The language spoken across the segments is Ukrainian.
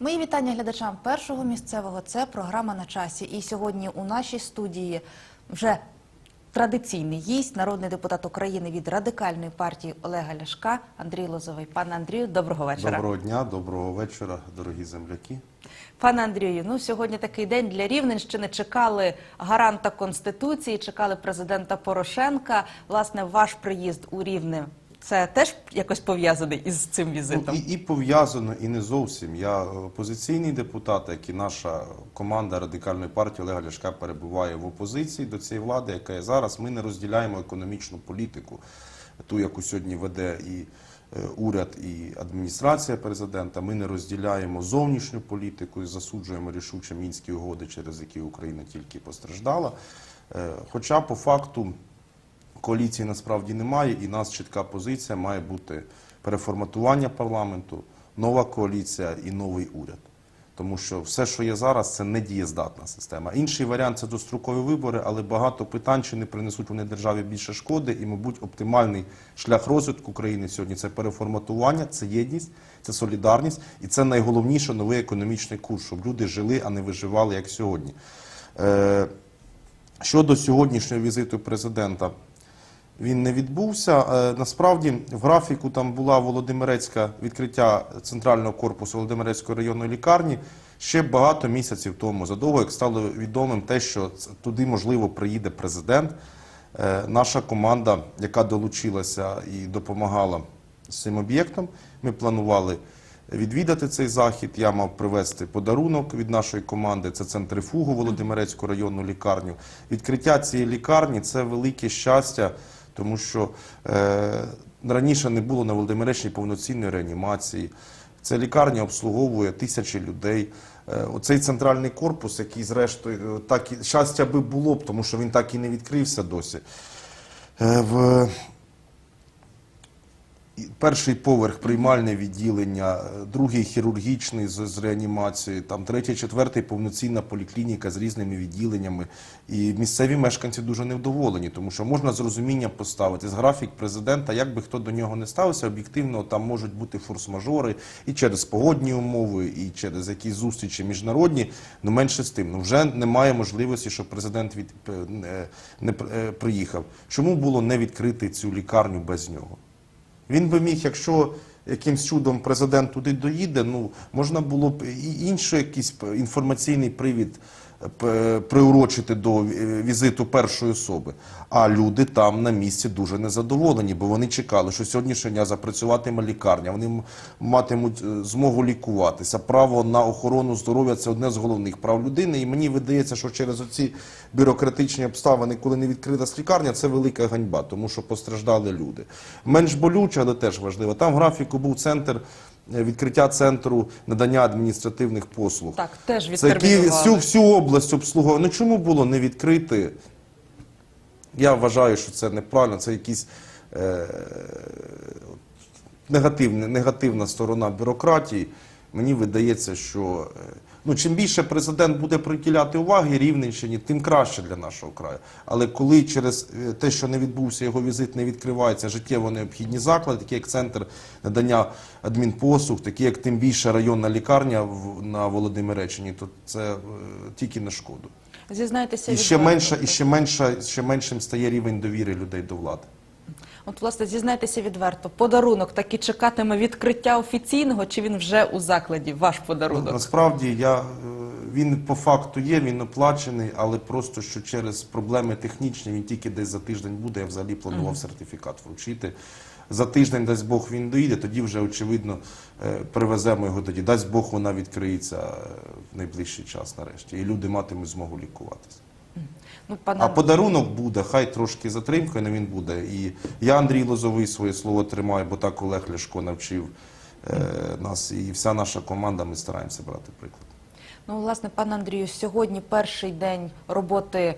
Мої вітання глядачам першого місцевого. Це програма на часі. І сьогодні у нашій студії вже традиційний гість, народний депутат України від радикальної партії Олега Ляшка Андрій Лозовий. Пане Андрію, доброго вечора. Доброго дня, доброго вечора, дорогі земляки. Пане Андрію, ну сьогодні такий день для Рівненщини. Чекали гаранта конституції, чекали президента Порошенка. Власне, ваш приїзд у Рівне це теж якось пов'язаний із цим Ну, візитом. і, і пов'язано, і не зовсім. Я опозиційний депутат, як і наша команда радикальної партії Олега Ляшка перебуває в опозиції до цієї влади, яка є зараз. Ми не розділяємо економічну політику, ту, яку сьогодні веде і е, уряд, і адміністрація президента. Ми не розділяємо зовнішню політику і засуджуємо рішуче мінські угоди, через які Україна тільки постраждала. Е, Хоча по факту. Коаліції насправді немає, і нас чітка позиція має бути переформатування парламенту, нова коаліція і новий уряд. Тому що все, що є зараз, це недієздатна система. Інший варіант це дострокові вибори, але багато питань, чи не принесуть вони державі більше шкоди, і, мабуть, оптимальний шлях розвитку країни сьогодні це переформатування, це єдність, це солідарність, і це найголовніше новий економічний курс, щоб люди жили, а не виживали як сьогодні. Е, Щодо сьогоднішнього візиту президента, він не відбувся. Е, Насправді в графіку там була Володимирецька відкриття центрального корпусу Володимирецької районної лікарні ще багато місяців тому, задовго як стало відомим те, що туди можливо приїде президент. Е, Наша команда, яка долучилася і допомагала з цим об'єктом, ми планували відвідати цей захід. Я мав привезти подарунок від нашої команди. Це центрифугу Володимирецьку районну лікарню. Відкриття цієї лікарні це велике щастя, тому що е, раніше не було на Володимиречній повноцінної реанімації. Ця лікарня обслуговує тисячі людей. Е, Оцей центральний корпус, який зрештою так і щастя би було б, тому що він так і не відкрився досі. Е, В перший поверх приймальне відділення, е, другий хірургічний з, з реанімацією, там третій, четвертий повноцінна поліклініка з різними відділеннями. І місцеві мешканці дуже невдоволені, тому що можна з розумінням поставити з графік президента, як би хто до нього не ставився, об'єктивно там можуть бути форс-мажори і через погодні умови, і через якісь зустрічі міжнародні. Ну менше з тим, ну вже немає можливості, щоб президент від е, не, не е, приїхав. Чому було не відкрити цю лікарню без нього? Він би міг, якщо якимсь чудом президент туди доїде, ну можна було б і інший якийсь інформаційний привід приурочити до е, візиту першої особи. А люди там на місці дуже незадоволені, бо вони чекали, що сьогоднішнього дня запрацюватиме лікарня, вони матимуть е, змогу лікуватися. Право на охорону здоров'я це одне з головних прав людини. І мені видається, що через оці бюрократичні обставини, коли не відкрита лікарня, це велика ганьба, тому що постраждали люди. Менш болюче, але теж важливо. Там в графіку був центр. Е, Відкриття центру надання адміністративних послуг. Так, теж Це відтермінували. всю, всю область обслуговує. Ну чому було не відкрити? Я вважаю, що це неправильно, це якісь е, негативна сторона бюрократії. Мені видається, що е, ну, чим більше президент буде приділяти уваги Рівненщині, тим краще для нашого краю. Але коли через е, те, що не відбувся його візит, не відкриваються життєво необхідні заклади, такі як центр надання адмінпослуг, такі як тим більше районна лікарня на Володимиреччині, то це е, тільки на шкоду. Зізнайтеся І ще менше, і ще менше, ще меншим стає рівень довіри людей до влади. От, власне, зізнайтеся відверто, подарунок таки чекатиме відкриття офіційного, чи він вже у закладі? Ваш подарунок? Насправді я, е, він по факту є, він оплачений, але просто що через проблеми технічні він тільки десь за тиждень буде. Я взагалі планував сертифікат вручити. За тиждень, дасть Бог, він доїде, тоді вже, очевидно, е, привеземо його тоді. Дасть Бог, вона відкриється е, в найближчий час нарешті. І люди матимуть змогу лікуватися. Ну, пане А подарунок буде, хай трошки затримкою, але він буде. І я, Андрій Лозовий, своє слово тримаю, бо так Олег Ляшко навчив е, нас. І вся наша команда, ми стараємося брати приклад. Ну, власне, пане Андрію, сьогодні перший день роботи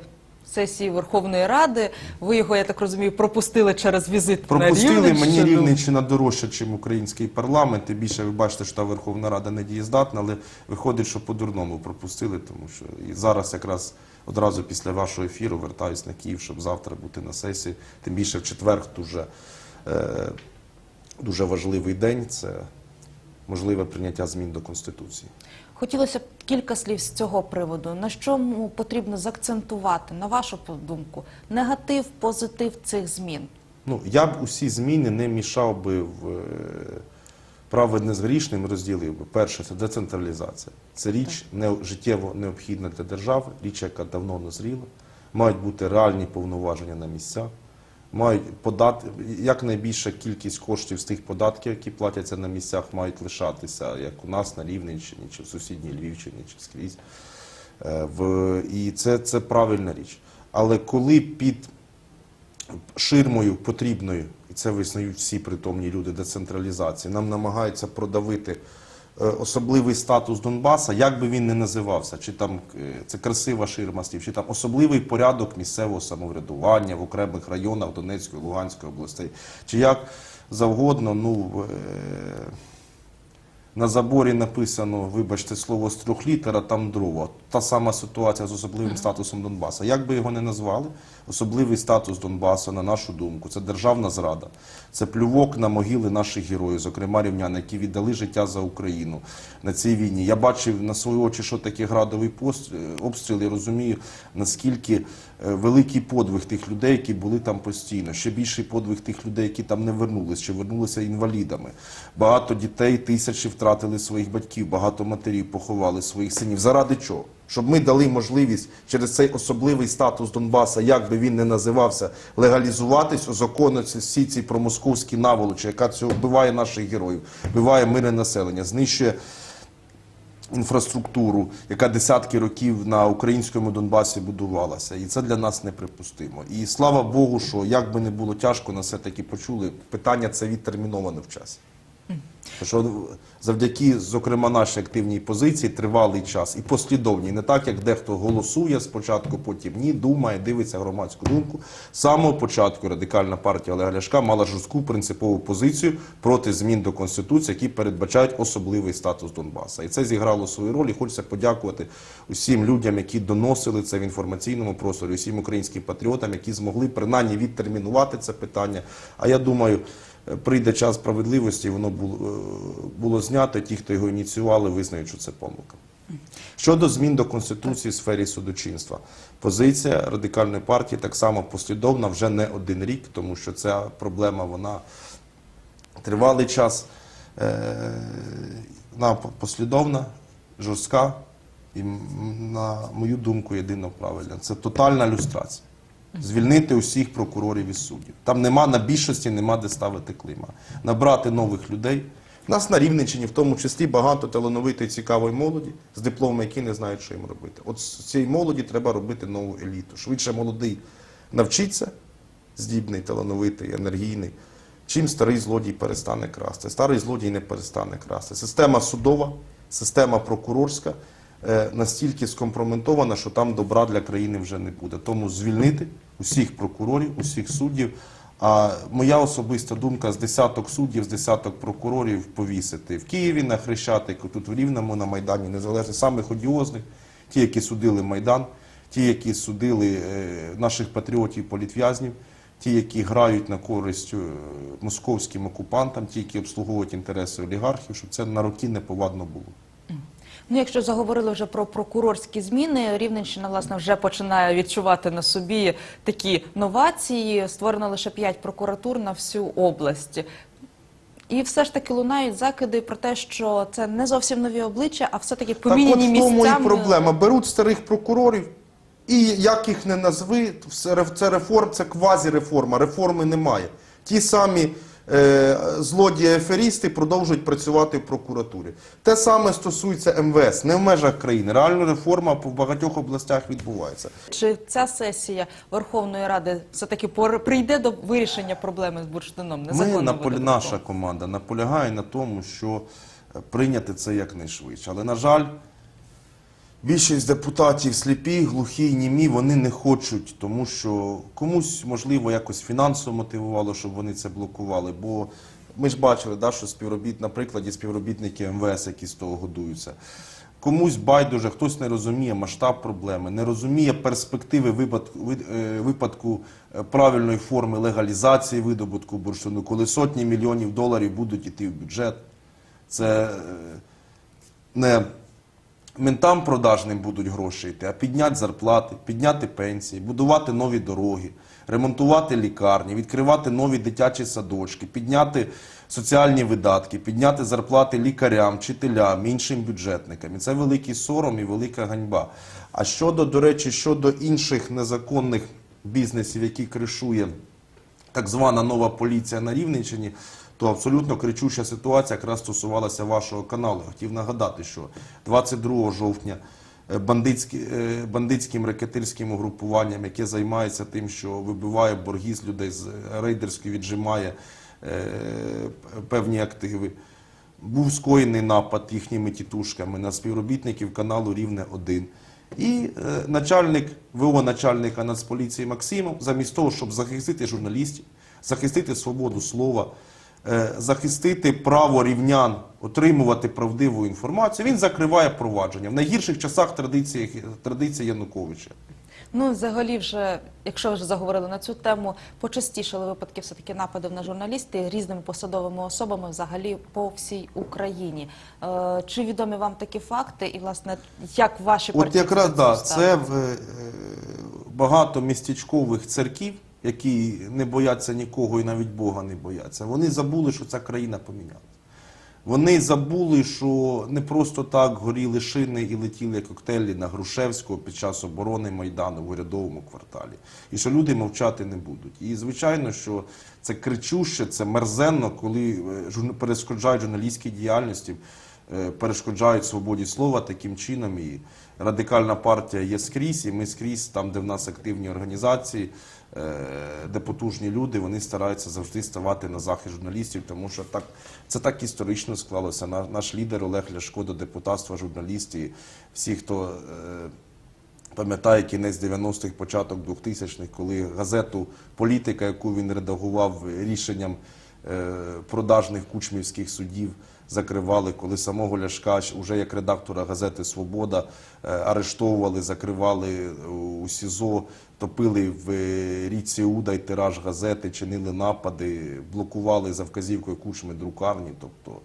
сесії Верховної Ради. Ви його, я так розумію, пропустили через візит на Пропустили Рівненщину. мені Рівненщина дорожча, ніж український парламент. І більше ви бачите, що та Верховна Рада не дієздатна, але виходить, що по-дурному пропустили, тому що і зараз якраз одразу після вашого ефіру вертаюсь на Київ, щоб завтра бути на сесії. Тим більше в четвер дуже, е, дуже важливий день. Це можливе прийняття змін до Конституції. Хотілося б кілька слів з цього приводу. На чому потрібно заакцентувати, на вашу думку, негатив, позитив цих змін? Ну, я б усі зміни не мішав би в е, праведне з грішним розділив би. Перше, це децентралізація. Це річ не, життєво необхідна для держави, річ, яка давно назріла. Мають бути реальні повноваження на місцях. Мають подати якнайбільша кількість коштів з тих податків, які платяться на місцях, мають лишатися, як у нас на Рівненщині, чи в сусідній Львівщині, чи скрізь. Е, і це, це правильна річ. Але коли під ширмою потрібною, це визнають всі притомні люди децентралізації, нам намагаються продавити е, особливий статус Донбаса, як би він не називався, чи там е, це красива ширма слів, чи там особливий порядок місцевого самоврядування в окремих районах Донецької, Луганської областей, чи як завгодно, ну. На заборі написано, вибачте, слово з трьох літер, а там дрова. Та сама ситуація з особливим статусом Донбаса. Як би його не назвали, особливий статус Донбасу, на нашу думку, це державна зрада, це плювок на могили наших героїв, зокрема рівнян, які віддали життя за Україну на цій війні. Я бачив на свої очі, що таке градовий пост- е, обстріл, і розумію, наскільки великий подвиг тих людей, які були там постійно. Ще більший подвиг тих людей, які там не вернулись, чи вернулися інвалідами. Багато дітей, тисячі втратили своїх батьків, багато матерів поховали своїх синів. Заради чого? Щоб ми дали можливість через цей особливий статус Донбаса, як би він не називався, легалізуватись, озаконитися всі ці промосковські наволочі, яка цього вбиває наших героїв, вбиває мирне населення, знищує інфраструктуру, яка десятки років на українському Донбасі будувалася. І це для нас неприпустимо. І слава Богу, що як би не було тяжко, нас все-таки почули. Питання це відтерміноване в часі. Що завдяки, зокрема, нашій активній позиції тривалий час і послідовній, не так, як дехто голосує спочатку, потім ні, думає, дивиться громадську думку. З самого початку радикальна партія Олега Ляшка мала жорстку принципову позицію проти змін до Конституції, які передбачають особливий статус Донбаса. І це зіграло свою роль. І хочеться подякувати усім людям, які доносили це в інформаційному просторі, усім українським патріотам, які змогли принаймні відтермінувати це питання. А я думаю. Прийде час справедливості, воно було, е, було знято. Ті, хто його ініціювали, визнають, що це помилка. Щодо змін до Конституції в сфері судочинства, позиція радикальної партії так само послідовна вже не один рік, тому що ця проблема вона тривалий час. Е, Вона послідовна, жорстка і, на мою думку, єдино правильна. Це тотальна люстрація. Звільнити усіх прокурорів і суддів. Там нема на більшості, нема де ставити клима. Набрати нових людей. У нас на Рівненщині, в тому числі, багато талановитої цікавої молоді з дипломами, які не знають, що їм робити. От з цієї молоді треба робити нову еліту. Швидше молодий навчиться, здібний, талановитий, енергійний. Чим старий злодій перестане красти? Старий злодій не перестане красти. Система судова, система прокурорська настільки скомпрометована, що там добра для країни вже не буде. Тому звільнити усіх прокурорів, усіх суддів. А моя особиста думка з десяток суддів, з десяток прокурорів повісити в Києві на Хрещатику, тут в Рівному на Майдані, незалежно самих одіозних, ті, які судили Майдан, ті, які судили е, наших патріотів, політв'язнів, ті, які грають на користь е, московським окупантам, ті, які обслуговують інтереси олігархів, щоб це на роки неповадно було. Ну, якщо заговорили вже про прокурорські зміни, Рівненщина власне вже починає відчувати на собі такі новації. Створено лише п'ять прокуратур на всю область. І все ж таки лунають закиди про те, що це не зовсім нові обличчя, а все-таки поміняні так от в тому місцями. і проблема. Беруть старих прокурорів, і як їх не назви, це реформ, це квазіреформа, реформи немає. Ті самі е, злодії-аферісти продовжують працювати в прокуратурі. Те саме стосується МВС, не в межах країни. Реально реформа в багатьох областях відбувається. Чи ця сесія Верховної Ради все-таки пор- прийде до вирішення проблеми з бурштином? Ми видобутком? наша команда наполягає на тому, що е, прийняти це якнайшвидше. Але, на жаль, більшість депутатів сліпі, глухі, німі, вони не хочуть, тому що комусь, можливо, якось фінансово мотивувало, щоб вони це блокували. Бо ми ж бачили, да, що співробіт, на прикладі співробітники МВС, які з того годуються. Комусь байдуже, хтось не розуміє масштаб проблеми, не розуміє перспективи випадку, е, випадку е, правильної форми легалізації видобутку бурштину, коли сотні мільйонів доларів будуть йти в бюджет. Це е, не ментам продажним будуть гроші йти, а підняти зарплати, підняти пенсії, будувати нові дороги, ремонтувати лікарні, відкривати нові дитячі садочки, підняти соціальні видатки, підняти зарплати лікарям, вчителям, іншим бюджетникам. І це великий сором і велика ганьба. А щодо, до речі, щодо інших незаконних бізнесів, які кришує так звана нова поліція на Рівненщині, то абсолютно кричуща ситуація якраз стосувалася вашого каналу. Хотів нагадати, що 22 жовтня е, бандитські, е, бандитським рекетирським угрупуванням, яке займається тим, що вибиває борги з людей, з рейдерської віджимає е, певні активи. Був скоєний напад їхніми тітушками на співробітників каналу Рівне 1. І е, начальник ВО начальника Нацполіції Максимов, замість того, щоб захистити журналістів, захистити свободу слова, захистити право рівнян отримувати правдиву інформацію, він закриває провадження в найгірших часах традиції, традиції Януковича. Ну, взагалі, вже, якщо вже заговорили на цю тему, почастішали випадки все-таки нападів на журналісти різними посадовими особами взагалі по всій Україні. Е, чи відомі вам такі факти? І, власне, як ваші От якраз до да, це в, е, багато містечкових церків, які не бояться нікого і навіть Бога не бояться. Вони забули, що ця країна помінялася. Вони забули, що не просто так горіли шини і летіли коктейлі на Грушевського під час оборони Майдану в урядовому кварталі. І що люди мовчати не будуть. І звичайно, що це кричуще, це мерзенно, коли е, перешкоджають журналістській діяльності, перешкоджають свободі слова таким чином. І радикальна партія є скрізь, і ми скрізь, там, де в нас активні організації, е, де потужні люди, вони стараються завжди ставати на захист журналістів, тому що так це так історично склалося. На- Наш лідер Олег Ляшко до депутатства журналістів, всі, хто е, пам'ятає кінець 90-х, початок 2000-х, коли газету Політика, яку він редагував рішенням е, продажних кучмівських судів, закривали, коли самого Ляшка вже як редактора газети Свобода е, арештовували, закривали у СІЗО, топили в е, річці Уда й тираж газети, чинили напади, блокували за вказівкою кучми друкарні. Тобто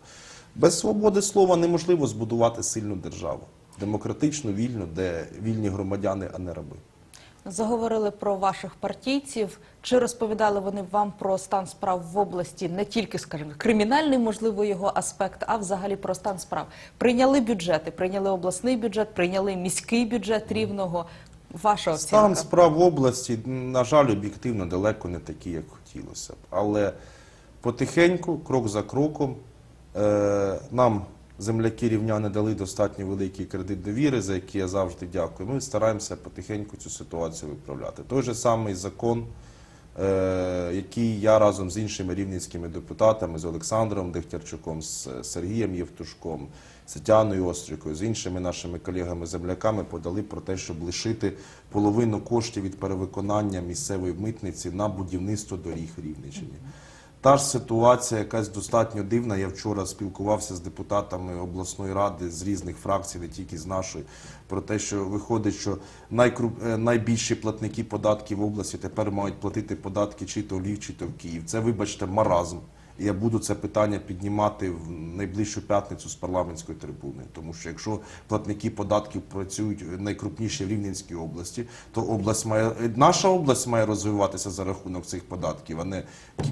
без свободи слова неможливо збудувати сильну державу. Демократичну, вільну, де вільні громадяни, а не раби. Заговорили про ваших партійців. Чи розповідали вони вам про стан справ в області не тільки, скажімо, кримінальний, можливо, його аспект, а взагалі про стан справ? Прийняли бюджети, прийняли обласний бюджет, прийняли міський бюджет рівного. Ваша оцінка? Стан справ в області, на жаль, об'єктивно далеко не такий, як хотілося б. Але потихеньку, крок за кроком, е, нам земляки рівняни дали достатньо великий кредит довіри, за який я завжди дякую. Ми стараємося потихеньку цю ситуацію виправляти. Той же самий закон, е, який я разом з іншими рівненськими депутатами, з Олександром Дехтярчуком, з Сергієм Євтушком, з Тетяною Острікою, з іншими нашими колегами-земляками подали про те, щоб лишити половину коштів від перевиконання місцевої митниці на будівництво доріг в Рівненщині. Та ж ситуація якась достатньо дивна. Я вчора спілкувався з депутатами обласної ради з різних фракцій, не тільки з нашої, про те, що виходить, що найкруп... е, найбільші платники податків в області тепер мають платити податки чи то в Львів, чи то в Київ. Це, вибачте, маразм. Я буду це питання піднімати в найближчу п'ятницю з парламентської трибуни. Тому що якщо платники податків працюють найкрупніші в Рівненській області, то область має наша область має розвиватися за рахунок цих податків, а не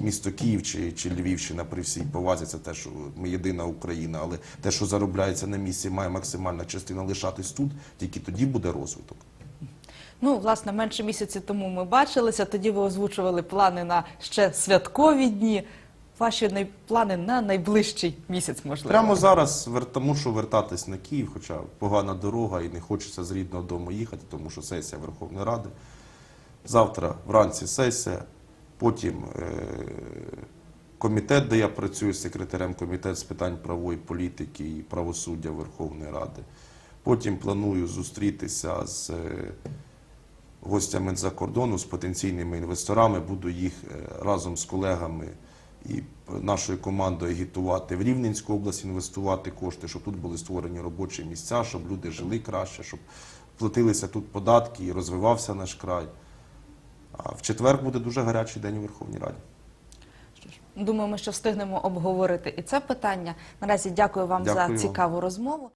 місто Київ чи, чи Львівщина при всій повазі. Це те, що ми єдина Україна, але те, що заробляється на місці, має максимальна частина лишатись тут. Тільки тоді буде розвиток. Ну, власне, менше місяці тому ми бачилися. Тоді ви озвучували плани на ще святкові дні. Ваші плани на найближчий місяць, можливо. Прямо зараз вер- мушу вертатись на Київ, хоча погана дорога і не хочеться з рідного дому їхати, тому що сесія Верховної Ради. Завтра вранці сесія, потім е- комітет, де я працюю секретарем комітету з питань правової політики і правосуддя Верховної Ради. Потім планую зустрітися з е, гостями з-за кордону, з потенційними інвесторами. Буду їх е, разом з колегами і нашою командою агітувати в Рівненську область, інвестувати кошти, щоб тут були створені робочі місця, щоб люди жили краще, щоб платилися тут податки і розвивався наш край. А в четвер буде дуже гарячий день у Верховній Раді. Що ж, Думаємо, що встигнемо обговорити і це питання. Наразі дякую вам Дякую за цікаву розмову.